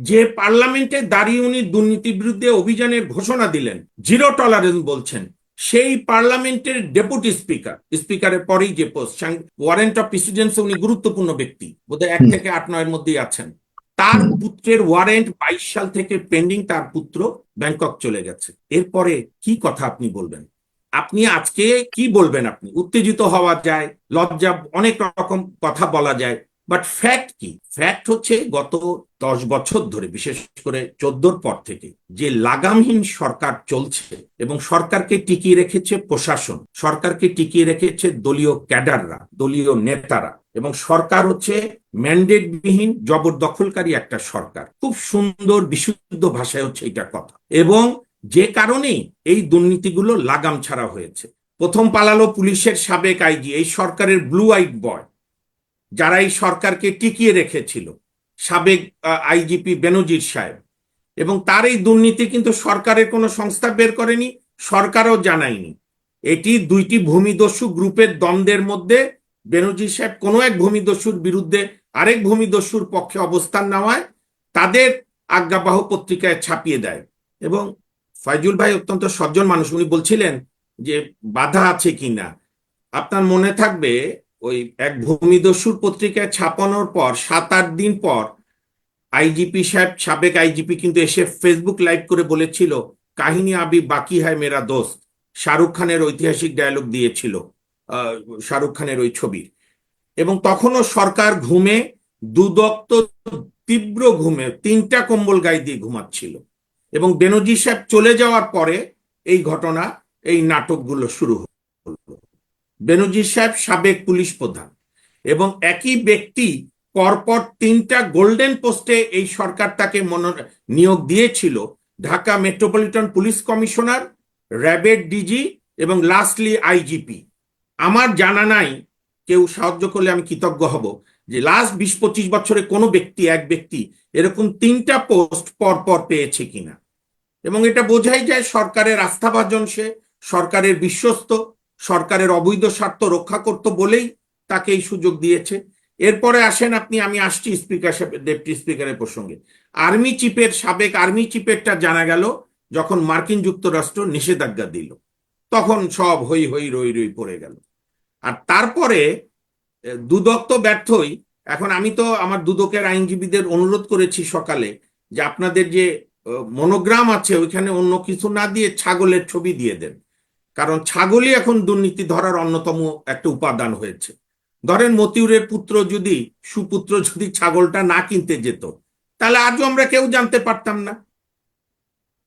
যে পার্লামেন্টে দাঁড়িয়ে উনি দুর্নীতির বিরুদ্ধে অভিযানের ঘোষণা দিলেন জিরো টলারেন্স বলছেন সেই পার্লামেন্টের ডেপুটি স্পিকার স্পিকারের পরেই যে পোস্ট ওয়ারেন্ট অফ প্রেসিডেন্সি উনি গুরুত্বপূর্ণ ব্যক্তি বোধহয় এক থেকে আট নয়ের মধ্যেই আছেন। তার পুত্রের ওয়ারেন্ট বাইশ সাল থেকে পেন্ডিং তার পুত্র ব্যাংকক চলে গেছে। এরপরে কি কথা আপনি বলবেন? আপনি আজকে কি বলবেন আপনি? উত্তেজিত হওয়া যায় লজ্জা অনেক রকম কথা বলা যায়। বাট ফ্যাক্ট কি? ফ্যাক্ট হচ্ছে গত দশ বছর ধরে, বিশেষ করে চোদ্দোর পর থেকে, যে লাগামহীন সরকার চলছে এবং সরকারকে টিকিয়ে রেখেছে প্রশাসন, সরকারকে টিকিয়ে রেখেছে দলীয় ক্যাডাররা, দলীয় নেতারা এবং সরকার হচ্ছে ম্যান্ডেটবিহীন, জবরদখলকারী একটা সরকার। খুব সুন্দর, বিশুদ্ধ ভাষায় হচ্ছে এটা কথা। এবং যে কারণেই এই দুর্নীতিগুলো লাগাম ছাড়া হয়েছে। প্রথম পালালো পুলিশের সাবেক আইজি, এই সরকারের ব্লু আইট বয় যারা এই সরকারকে টিকিয়ে রেখেছিল, সাবেক আইজিপি বেনজির সাহেব। এবং তার এই দুর্নীতি কিন্তু সরকারের কোনো সংস্থা বের করেনি, সরকারও জানায়নি। এটি দুইটি ভূমিদস্যু গ্রুপের দ্বন্দ্বের মধ্যে বেনজির সাহেব কোনো এক ভূমিদস্যুর বিরুদ্ধে আরেক ভূমিদস্যুর পক্ষে অবস্থান নেওয়ায় তাদের আজ্ঞাবাহ পত্রিকায় ছাপিয়ে দেয়। এবং ফয়জুল ভাই অত্যন্ত সজ্জন মানুষ, উনি বলছিলেন যে বাধা আছে কিনা। আপনার মনে থাকবে ওই এক ভূমিদস্যুর পত্রিকায় ছাপানোর পর সাত আট দিন পর আইজিপি সাহেব, সাবেক আইজিপি কিন্তু এসে ফেসবুক লাইভ করে বলেছিল, কাহিনী আবি বাকি হয় মেরা দোস্ত। শাহরুখ খানের ঐতিহাসিক ডায়লগ দিয়েছিল শাহরুখ খানের ওই ছবির। এবং তখনও সরকার ঘুমে, দুদক্ত, তীব্র ঘুমে, তিনটা কম্বল গায়ে দিয়ে ঘুমাচ্ছিল। এবং বেনজির সাহেব চলে যাওয়ার পরে এই ঘটনা, এই নাটকগুলো শুরু হলো। বেনজির সাহেব সাবেক পুলিশ প্রধান এবং একই ব্যক্তি পরপর তিনটা গোল্ডেন পোস্টে এই সরকার তাকে নিয়োগ দিয়েছিল। ঢাকা মেট্রোপলিটন পুলিশ কমিশনার, র্যাবের ডিজি এবং লাস্টলি আইজিপি। আমার জানা নাই, কেউ সাহায্য করলে আমি কৃতজ্ঞ হব যে লাস্ট বিশ পঁচিশ বছরে কোনো ব্যক্তি, এক ব্যক্তি এরকম তিনটা পোস্ট পর পর পেয়েছে কিনা। এবং এটা বোঝাই যায় সরকারের আস্থাভাজন সে, সরকারের বিশ্বস্ত সরকারের অবৈধ স্বার্থ রক্ষা করত বলেই তাকে এই সুযোগ দিয়েছে। এরপরে আসেন আপনি, আমি আসছি স্পিকার ডেপুটি স্পিকারের প্রসঙ্গে। আর্মি চিফের সাবেক আর্মি চিফেরটা জানা গেল, যখন মার্কিন যুক্তরাষ্ট্র নিষেধাজ্ঞা দিল। তখন সব হই হই রই রই পড়ে গেল। আর তারপরে দুদক তো ব্যর্থই। এখন আমি তো আমার দুদকের আইনজীবীদের অনুরোধ করেছি সকালে যে আপনাদের যে মনোগ্রাম আছে, ওইখানে অন্য কিছু না দিয়ে ছাগলের ছবি দিয়ে দেন। কারণ ছাগলই এখন দুর্নীতি ধরার অন্যতম একটা উপাদান হয়েছে। ধরেন মতিউরের পুত্র যদি, সুপুত্র যদি ছাগলটা না কিনতে যেত, তাহলে আজও আমরা কেউ জানতে পারতাম না।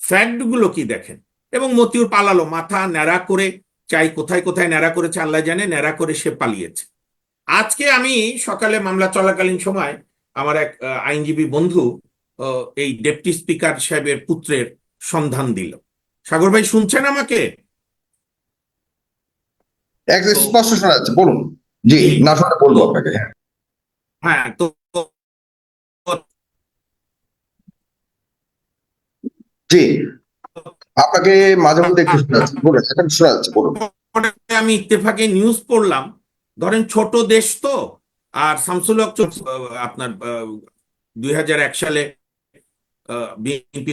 ফ্যাক্টগুলো কি দেখেন? এবং মতিউর পালালো, মাথা ন্যাড়া করে, চাই কোথায় কোথায় ন্যাড়া করেছে আল্লাহ জানে, ন্যাড়া করে সে পালিয়েছে। আজকে আমি সকালে মামলা চলাকালীন সময় আমার এক আইনজীবী বন্ধু এই ডেপুটি স্পিকার সাহেবের পুত্রের সন্ধান দিল। সাগর ভাই শুনছেন আমাকে? স্পষ্ট শোনা যাচ্ছে বলুন জি। না শুনে বলব আপনাকে হ্যাঁ। হ্যাঁ তো জি আপনাকে মাঝে মধ্যে একটু শোনা যাচ্ছে বলুন এখন শোনা যাচ্ছে বলুন আমি ইত্তেফাকে নিউজ পড়লাম ধরেন ছোট দেশ তো আর শামসুল হক আপনার দুই হাজার এক সালে বিএনপি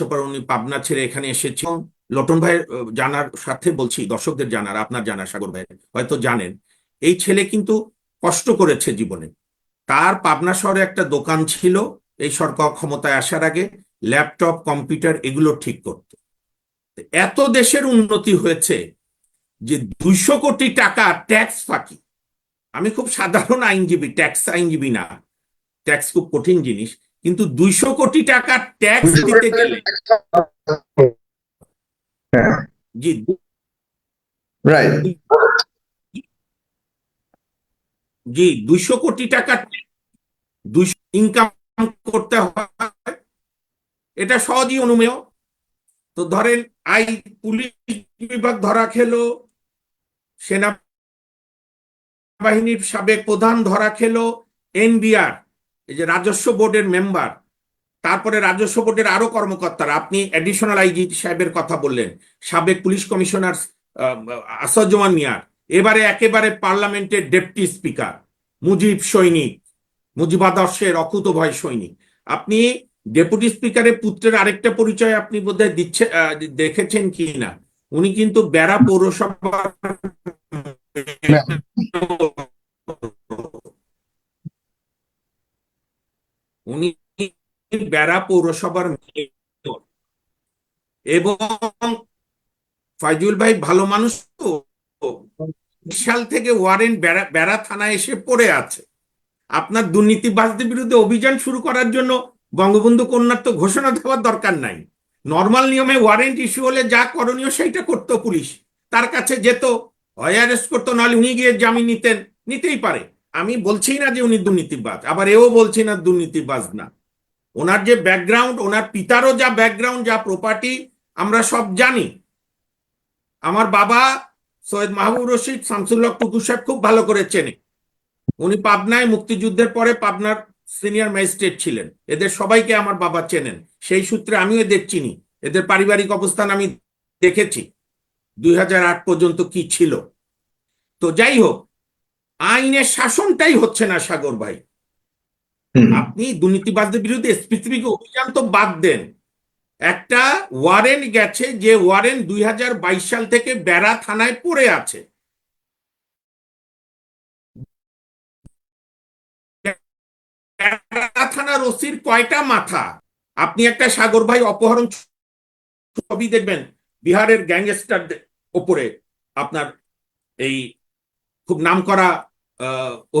পর উনি পাবনা ছেড়ে এখানে এসেছে লটন আহ, জানার সাথে বলছি দর্শকদের জানার আপনার জানা সাগর ভাই হয়তো জানেন। এই ছেলে কিন্তু কষ্ট করেছে জীবনে। তার পাবনা শহরে একটা দোকান ছিল এই সরকার ক্ষমতায় আসার আগে ল্যাপটপ কম্পিউটার এগুলো ঠিক করত। এত দেশের উন্নতি হয়েছে যে দুইশো কোটি টাকা ট্যাক্স ফাঁকি। আমি খুব সাধারণ আইনজীবী ট্যাক্স আইনজীবী না। ট্যাক্স খুব কঠিন জিনিস। কিন্তু দুইশো কোটি টাকা ট্যাক্স দিতে গেলে জি রাইট জি দুইশো কোটি টাকা দুইশো ইনকাম করতে হয়। এটা সহজই অনুমেয়। তো ধরেন আই পুলিশ বিভাগ ধরা খেলো সেনা বাহিনীর সাবেক প্রধান ধরা খেলো এনবিআর। এই যে রাজস্ব বোর্ডের মেম্বার, তারপরে রাজস্ব বোর্ডের আরও কর্মকর্তারা, আপনি অ্যাডিশনাল আইজি সাহেবের কথা বললেন, সাবেক পুলিশ কমিশনার আসাদুজ্জামান মিয়ার, এবারে একেবারে পার্লামেন্টের ডেপুটি স্পিকার, মুজিব সৈনিক মুজিবাদর্শের অকুত ভয় সৈনিক। আপনি ডেপুটি স্পিকারের পুত্রের আরেকটা পরিচয় আপনি বোধহয় দিচ্ছে দেখেছেন কি না? উনি কিন্তু বেড়া পৌরসভার উনি বেড়া পৌরসভার মেয়র। এবং ফাইজুল ভাই ভালো মানুষ তো। সাল থেকে ওয়ারেন্ট বেড়া বেড়া থানায় এসে পড়ে আছে। আপনার দুর্নীতিবাজদের বিরুদ্ধে অভিযান শুরু করার জন্য বঙ্গবন্ধু কন্যার তো ঘোষণা দেওয়ার দরকার নাই। নর্মাল নিয়মে ওয়ারেন্ট ইস্যু হলে যা করণীয় সেইটা করতো পুলিশ। তার কাছে যেত হয় অ্যারেস্ট করতো, নাহলে উনি গিয়ে জামিন নিতেন, নিতেই পারে। আমি বলছি না যে উনি দুর্নীতিবাজ, আবার এও বলছি না দুর্নীতিবাজ না। ওনার যে ব্যাকগ্রাউন্ড ওনার পিতারও যা ব্যাকগ্রাউন্ড যা প্রপার্টি আমরা সব জানি। আমার বাবা সৈয়দ মাহবুব রশিদ, শামসুল্লাহ টুকু সাহেব খুব ভালো করে চেনে। উনি পাবনায় মুক্তিযুদ্ধের পরে পাবনার সিনিয়র ম্যাজিস্ট্রেট ছিলেন। এদের সবাইকে আমার বাবা চেনেন। সেই সূত্রে আমিও এদের চিনি। এদের পারিবারিক অবস্থান আমি দেখেছি। দুই হাজার আট পর্যন্ত কি ছিল। তো যাই হোক আইনের শাসনটাই হচ্ছে না সাগর ভাই। আপনি দুর্নীতিবাজদের বিরুদ্ধে স্পেসিফিক অভিযান তো বাদ দেন। একটা ওয়ারেন্ট গেছে যে ওয়ারেন্ট দুই হাজার বাইশ সাল থেকে বেড়া থানায় পড়ে আছে। থানার ওসির কয়টা মাথা? আপনি একটা সাগর ভাই অপহরণ ছবি দেখবেন বিহারের গ্যাংস্টার ওপরে আপনার এই খুব নামকরা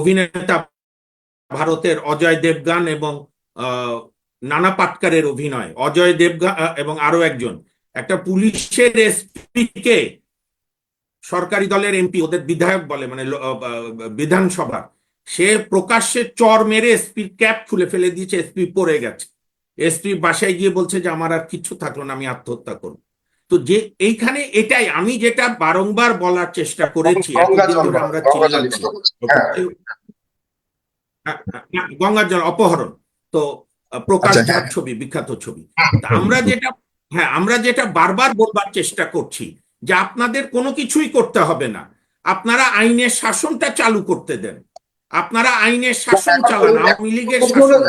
অভিনেতা ভারতের অজয় দেবগান এবং নানা পাটকারের অভিনয়। অজয় দেবগান এবং আরও একজন। একটা পুলিশের এসপি কে সরকারি দলের এমপি, ওদের বিধায়ক বলে মানে বিধানসভা। সে প্রকাশ্যে চর মেরে এসপির ক্যাপ খুলে ফেলে দিয়েছে, এসপি পড়ে গেছে। এসপি বাসায় গিয়ে বলছে যে, আমার আর কিচ্ছু থাকল না, আমি আত্মহত্যা করব। তো যে এইখানে এটাই আমি যেটা বারংবার বলার চেষ্টা করেছি আমরা। হ্যাঁ। গঙ্গার জল অপহরণ। তো প্রকাশ আচ্ছা, হ্যাঁ। ছবি বিখ্যাত ছবি। আমরা যেটা হ্যাঁ আমরা যেটা বারবার বলবার চেষ্টা করছি যে আপনাদের কোনো কিছুই করতে হবে না। আপনারা আইনের শাসনটা চালু করতে দেন। আপনারা আইনের শাসন চালান আওয়ামী লীগের শাসন।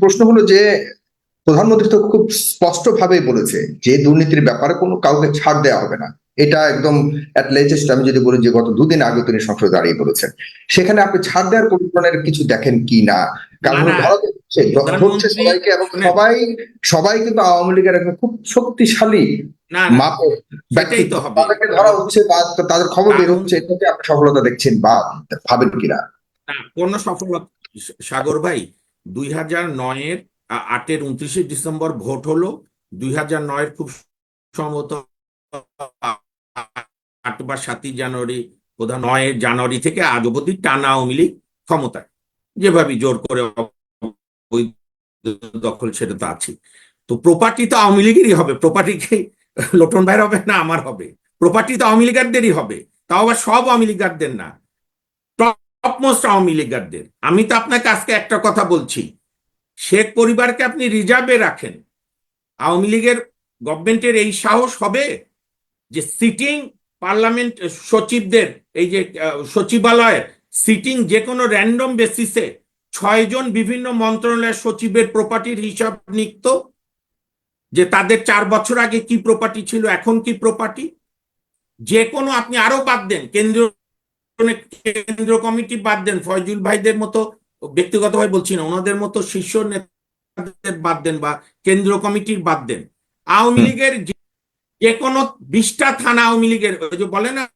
প্রশ্ন হলো যে প্রধানমন্ত্রী তো খুব স্পষ্ট ভাবে বলেছে যে দুর্নীতির ব্যাপারে কোনো কাউকে ছাড় দেওয়া হবে না। এটা একদম অ্যাট লেটেস্ট আমি যদি বলি যে গত দুদিন আগে তিনি সংসদে দাঁড়িয়ে বলেছেন। সেখানে আপনি ছাড় দেওয়ার কোনো ধরনের কিছু দেখেন কি না? কারণ। হচ্ছে সবাইকে এবং সবাই সবাই কিন্তু আওয়ামী লীগের একটা খুব শক্তিশালী মাপে তাদেরকে ধরা হচ্ছে বা তাদের খবর বের হচ্ছে এটাতে আপনি সফলতা দেখছেন বা ভাবেন কিনা? না, সফলতা সাগর ভাই দুই হাজার নয়ের আটের উনত্রিশে ডিসেম্বর ভোট হলো, দুই হাজার নয়ের খুব সম্ভবত আট বা সাতই জানুয়ারি প্রধান নয়ের জানুয়ারি থেকে আজ অবধি টানা আওয়ামী লীগ ক্ষমতায়। যেভাবে জোর করে দখল সেটা তো আছে তো প্রপার্টি তো আওয়ামী লীগেরই হবে। প্রপার্টি কি লোটন ভাইয়ের হবে না আমার হবে? প্রপার্টি তো আওয়ামী লীগারদেরই হবে। তাও আবার সব আওয়ামী লীগারদের না। টপমোস্ট আওয়ামী লীগারদের। আমি তো আপনাকে আজকে একটা কথা বলছি। শেখ পরিবারকে আপনি রিজার্ভে রাখেন। আওয়ামী লীগের গভর্নমেন্টের এই সাহস হবে যে সিটিং পার্লামেন্ট সচিবদের, এই যে সচিবালয়ের সিটিং যে কোনো র্যান্ডম বেসিসে ছয়জন বিভিন্ন মন্ত্রণালয়ের সচিবের প্রপার্টির হিসাব নিক্ত যে তাদের চার বছর আগে কি প্রপার্টি ছিল, এখন কি প্রপার্টি যে কোনো আপনি আরও বাদ দেন, কেন্দ্রীয় কেন্দ্র কমিটি বাদ দেন, ফয়জুল ভাইদের মতো ব্যক্তিগতভাবে বলছি না ওনাদের মতো শীর্ষ নেতাদের বাদ দেন বা কেন্দ্র কমিটির বাদ দেন। আওয়ামী লীগের যে- কোনো বিশটা থানা আওয়ামী লীগের যে বলে না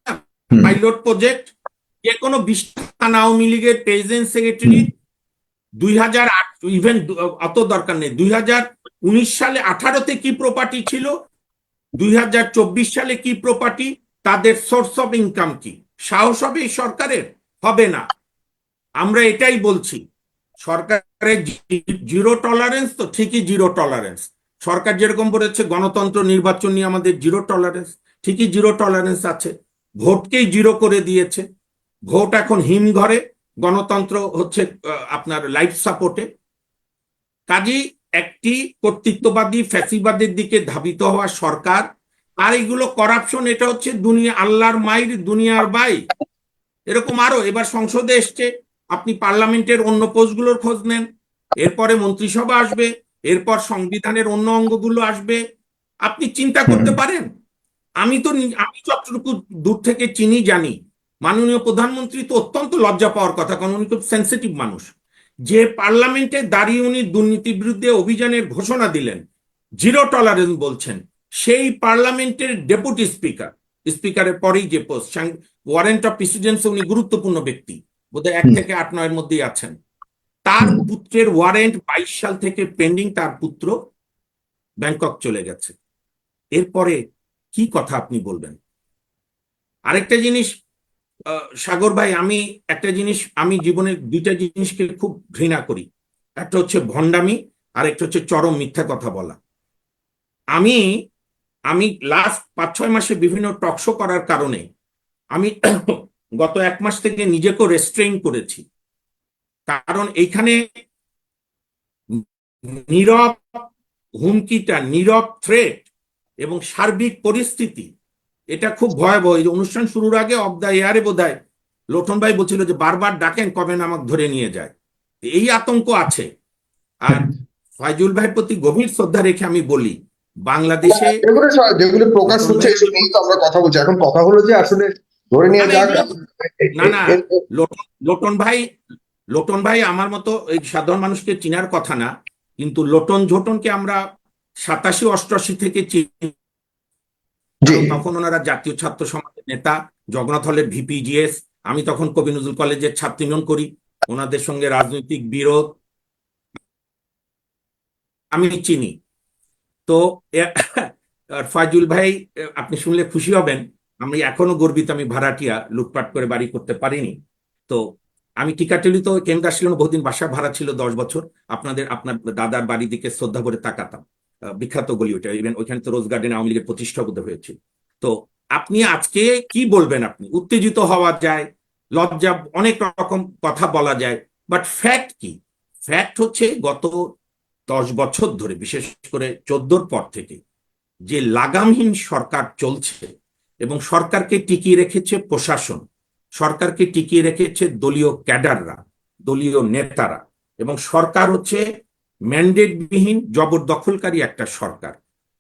পাইলট প্রজেক্ট যে কোনো বিশটা থানা আওয়ামী লীগের প্রেসিডেন্ট সেক্রেটারি দুই হাজার আট ইভেন অত দরকার নেই। দুই হাজার উনিশ সালে আঠারোতে কি প্রপার্টি ছিল? দুই হাজার চব্বিশ সালে কি প্রপার্টি তাদের সোর্স অফ ইনকাম কি? সাহস হবে এই সরকারের? হবে না। আমরা এটাই বলছি, সরকারের জিরো টলারেন্স তো ঠিকই জিরো টলারেন্স। সরকার যেরকম বলেছে, গণতন্ত্র নির্বাচন নিয়ে আমাদের জিরো টলারেন্স, ঠিকই জিরো টলারেন্স আছে। ভোটকেই জিরো করে দিয়েছে। ভোট এখন হিমঘরে, গণতন্ত্র হচ্ছে আপনার লাইফ সাপোর্টে। কাজেই একটি কর্তৃত্ববাদী, ফ্যাসিবাদের দিকে ধাবিত হওয়া সরকার, আর এগুলো করাপশন এটা হচ্ছে দুনিয়া আল্লাহর মাইর, দুনিয়ার বাই। এরকম আরও, এবার সংসদে এসছে। আপনি পার্লামেন্টের অন্য পোস্টগুলোর খোঁজ নেন এরপরে মন্ত্রিসভা আসবে এরপর সংবিধানের অন্য অঙ্গগুলো আসবে। আপনি চিন্তা করতে পারেন? আমি তো আমি যতটুকু দূর থেকে চিনি জানি। মাননীয় প্রধানমন্ত্রী তো অত্যন্ত লজ্জা পাওয়ার কথা কারণ উনি খুব সেন্সিটিভ মানুষ। যে পার্লামেন্টে দাঁড়িয়ে উনি দুর্নীতির বিরুদ্ধে অভিযানের ঘোষণা দিলেন জিরো টলারেন্স বলছেন সেই পার্লামেন্টের ডেপুটি স্পিকার স্পিকারের পরেই যে পোস্ট ওয়ারেন্ট অফ প্রেসিডেন্সি উনি গুরুত্বপূর্ণ ব্যক্তি। বোধহয় এক থেকে আট নয়ের মধ্যেই আছেন। তার পুত্রের ওয়ারেন্ট বাইশ সাল থেকে পেন্ডিং তার পুত্র ব্যাংকক চলে গেছে। এরপরে কি কথা আপনি বলবেন? আরেকটা জিনিস সাগর ভাই আমি একটা জিনিস আমি জীবনের দুইটা জিনিসকে খুব ঘৃণা করি। একটা হচ্ছে ভণ্ডামি আর একটা হচ্ছে চরম মিথ্যা কথা বলা। আমি আমি লাস্ট পাঁচ ছয় মাসে বিভিন্ন টকশো করার কারণে আমি গত এক মাস থেকে নিজেকেও রেস্ট্রেইন করেছি। কারণ এইখানে নীরব হুমকিটা নীরব থ্রেট এবং সার্বিক পরিস্থিতি এটা খুব ভয়াবহ। এই যে অনুষ্ঠান শুরুর আগে অব দা এয়ারে বোধহয় লোটন ভাই বলছিল যে বারবার ডাকেন কবে না আমাকে ধরে নিয়ে যায়। এই আতঙ্ক আছে। আর ফয়জুল ভাইয়ের প্রতি গভীর শ্রদ্ধা রেখে আমি বলি বাংলাদেশে যেগুলো প্রকাশ হচ্ছে এসব নিয়েই তো আমরা কথা বলছি। এখন কথা হলো যে আসলে ধরে নিয়ে যাক না, না। লোটন ভাই লোটন ভাই আমার মতো এই সাধারণ মানুষকে চিনার কথা না কিন্তু লোটন ঝোটনকে আমরা সাতাশি অষ্টআশি থেকে চিনি তখন ওনারা জাতীয় ছাত্র সমাজের নেতা জগন্নাথ হলের ভিপিজিএস আমি তখন কবি নজরুল কলেজের ছাত্র ইউনিয়ন করি ওনাদের সঙ্গে রাজনৈতিক বিরোধ আমি চিনি তো ফয়জুল ভাই আপনি শুনলে খুশি হবেন আমি এখনও গর্বিত, আমি ভাড়াটিয়া লুটপাট করে বাড়ি করতে পারিনি। তো আমি টিকাটেলি তো কেন্দ্র ছিল বহুদিন বাসা ভাড়া ছিল দশ বছর। আপনাদের, আপনার দাদার বাড়ির দিকে শ্রদ্ধা করে তাকাতাম। বিখ্যাত গলি ওটা ইভেন ওইখানে তো রোজ গার্ডেন আওয়ামী লীগের প্রতিষ্ঠা বোধ হয়েছিল। তো আপনি আজকে কি বলবেন আপনি? উত্তেজিত হওয়া যায়, লজ্জা, অনেক রকম কথা বলা যায় বাট ফ্যাক্ট কি? ফ্যাক্ট হচ্ছে গত দশ বছর ধরে, বিশেষ করে চোদ্দোর পর থেকে, যে লাগামহীন সরকার চলছে এবং সরকারকে টিকিয়ে রেখেছে প্রশাসন, সরকারকে টিকিয়ে রেখেছে দলীয় ক্যাডাররা, দলীয় নেতারা এবং সরকার হচ্ছে ম্যান্ডেটবিহীন, জবরদখলকারী একটা সরকার।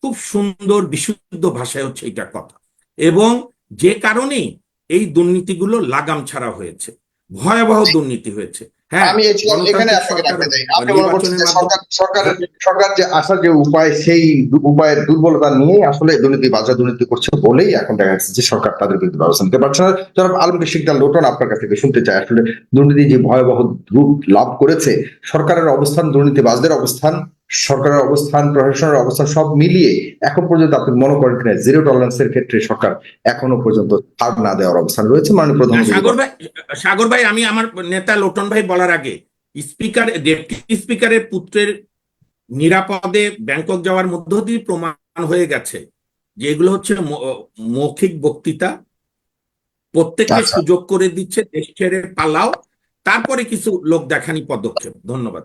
খুব সুন্দর, বিশুদ্ধ ভাষায় হচ্ছে এটা কথা। এবং যে কারণেই এই দুর্নীতিগুলো লাগাম ছাড়া হয়েছে, ভয়াবহ দুর্নীতি হয়েছে। হ্যাঁ আমি এখানে আপনাকে রাখতে চাই আপনি মনে করছেন যে মাধ্যমে সরকার সরকার যে আসার যে উপায় সেই উপায়ের দুর্বলতা নিয়ে আসলে দুর্নীতি বাজার দুর্নীতি করছে বলেই এখন দেখা যাচ্ছে যে সরকার তাদের বিরুদ্ধে ব্যবস্থা নিতে পারছে না। যারা আলমকে শিকদার লোটন আপনার কাছ থেকে শুনতে চাই। আসলে দুর্নীতি যে ভয়াবহ রূপ লাভ করেছে সরকারের অবস্থান দুর্নীতিবাজদের অবস্থান সরকারের অবস্থান প্রশাসনের অবস্থান সব মিলিয়ে এখন পর্যন্ত আপনি মনে করেন কিনা জিরো টলারেন্সের ক্ষেত্রে সরকার এখনও পর্যন্ত ছাড় না দেওয়ার অবস্থান রয়েছে মাননীয় প্রধানমন্ত্রী সাগর ভাই সাগর ভাই আমি আমার নেতা লোটন ভাই বলার আগে স্পিকার ডেপুটি স্পিকারের পুত্রের নিরাপদে ব্যাংকক যাওয়ার মধ্য দিয়ে প্রমাণ হয়ে গেছে যে এগুলো হচ্ছে মৌখিক বক্তৃতা। প্রত্যেককে আচ্ছা। সুযোগ করে দিচ্ছে দেশ ছেড়ে পালাও। তারপরে কিছু লোক দেখানি পদক্ষেপ। ধন্যবাদ।